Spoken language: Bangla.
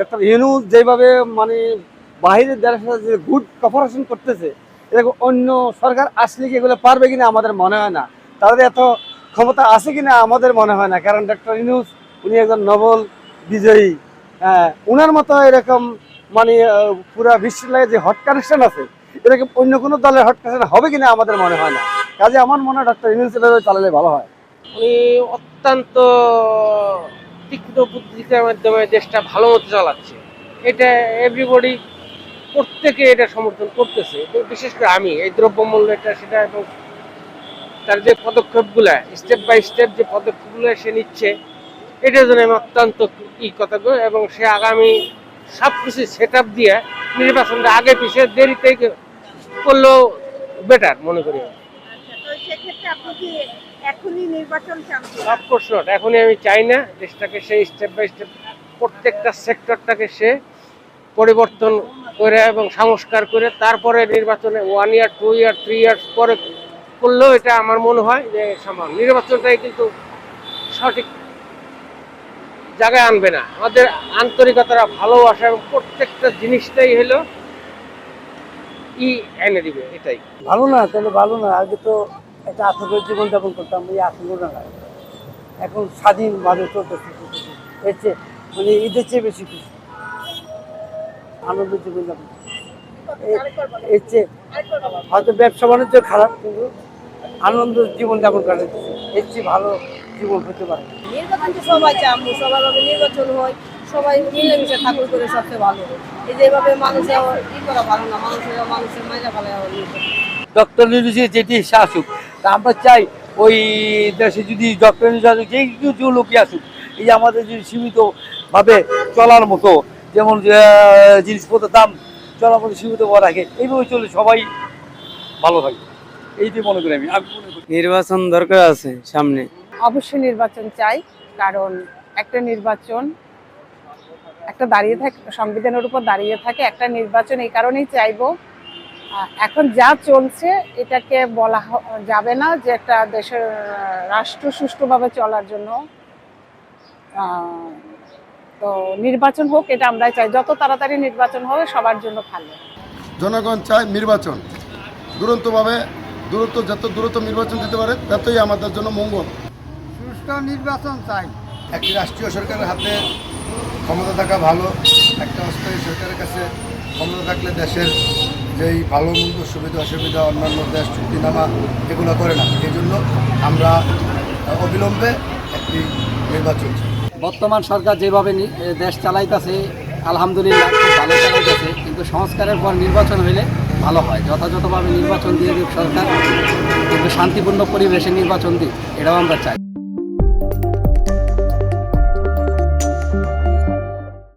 ডক্টর ইউনুস যেভাবে মানে বাহিরের দেশের সাথে যে গুড কপারেশন করতেছে এরকম অন্য সরকার আসলে কি এগুলো পারবে কিনা আমাদের মনে হয় না। তাদের এত ক্ষমতা আছে কিনা আমাদের মনে হয় না। কারণ ডক্টর ইউনুস উনি একজন নোবেল বিজয়ী। হ্যাঁ উনার মতো এরকম মানে পুরা বিশ্বের যে হট কানেকশন আছে এরকম অন্য কোনো দলের হট কানেকশন হবে কিনা আমাদের মনে হয় না। কাজে আমার মনে হয় ডক্টর এভাবে চালালে ভালো হয়। উনি অত্যন্ত তীক্ষ্ণ বুদ্ধিতার মাধ্যমে দেশটা ভালো মতো চালাচ্ছে এটা এভরিবডি প্রত্যেকে এটা সমর্থন করতেছে বিশেষ করে আমি, এই দ্রব্যমূল্য এটা, সেটা এবং তার যে পদক্ষেপগুলো স্টেপ বাই স্টেপ যে পদক্ষেপগুলো সে নিচ্ছে এটার জন্য আমি অত্যন্ত ই কৃতজ্ঞ এবং সে আগামী সব কিছু সেট আপ দিয়ে নির্বাচনটা আগে পিছিয়ে দেরিতে করলেও বেটার মনে করি আমি। এখনই নির্বাচন চান অফকোর্স নট এখনই আমি চাই না দেশটাকে সেই স্টেপ বাই স্টেপ প্রত্যেকটা সেক্টরটাকে সে পরিবর্তন করে এবং সংস্কার করে তারপরে নির্বাচনে one year two year three years পরে করলেও এটা আমার মনে হয় যে সম্ভব নির্বাচনটাই কিন্তু সঠিক জায়গায় আনবে না। আমাদের আন্তরিকতারা ভালোবাসা এবং প্রত্যেকটা জিনিসটাই হলো ই এনে দিবে এটাই। ভালো না তাহলে ভালো না। আগে তো একটা আতঙ্কের জীবনযাপন করতাম এই আতঙ্কটা না এখন স্বাধীনভাবে চলতেছে। এর চেয়ে মানে ঈদের চেয়ে বেশি খুশি আনন্দের জীবনযাপন। এর চেয়ে হয়তো ব্যবসা বাণিজ্য খারাপ কিন্তু আনন্দ জীবনযাপন কাটাচ্ছে এর চেয়ে ভালো জীবন হতে পারে। নির্বাচন তো সবাই আমরা সবার নির্বাচন হয়। সবাই মিলেমিশে ঠাকুর করে সবচেয়ে ভালো। এই যে এভাবে মানুষের ই করা ভালো না মানুষের মানুষের মাইজা ভালো ডক্টর নিউজে যেটি সে আসুক তা আমরা চাই ওই দেশে যদি ডক্টর যে কিছু লোকই আসুক এই যে আমাদের যদি সীমিতভাবে চলার মতো যেমন জিনিসপত্রের দাম চলার মতো সীমিত করা রাখে এইভাবে চলে সবাই ভালো থাকে এইটাই মনে করি আমি। আমি মনে করি নির্বাচন দরকার আছে সামনে। অবশ্যই নির্বাচন চাই কারণ একটা নির্বাচন একটা দাঁড়িয়ে থাকে সংবিধানের উপর দাঁড়িয়ে থাকে একটা নির্বাচন এই কারণেই চাইব এখন যা চলছে এটাকে বলা যাবে না যে একটা দেশের রাষ্ট্র সুষ্ঠুভাবে চলার জন্য। তো নির্বাচন হোক এটা আমরা চাই। যত তাড়াতাড়ি নির্বাচন হবে সবার জন্য ভালো। জনগণ চায় নির্বাচন। দুরন্তভাবে দূরত্ব যত দূরত্ব নির্বাচন দিতে পারে ততই আমাদের জন্য মঙ্গল। সুষ্ঠু নির্বাচন চাই। একটি রাষ্ট্রীয় সরকারের হাতে ক্ষমতা থাকা ভালো একটা অস্থায়ী সরকারের কাছে ক্ষমতা থাকলে দেশের যেই ভালো মন্দ, সুবিধা অসুবিধা, অন্যান্য দেশ চুক্তিনামা এগুলো করে না। এই জন্য আমরা অবিলম্বে একটি নির্বাচন বর্তমান সরকার যেভাবে দেশ চালাইতেছে, আলহামদুলিল্লাহ খুব ভালো চালাইতেছে, কিন্তু সংস্কারের পর নির্বাচন হলে ভালো হয়। যথাযথভাবে নির্বাচন দিয়ে দিক সরকার, কিন্তু শান্তিপূর্ণ পরিবেশে নির্বাচন দিক, এটাও আমরা চাই।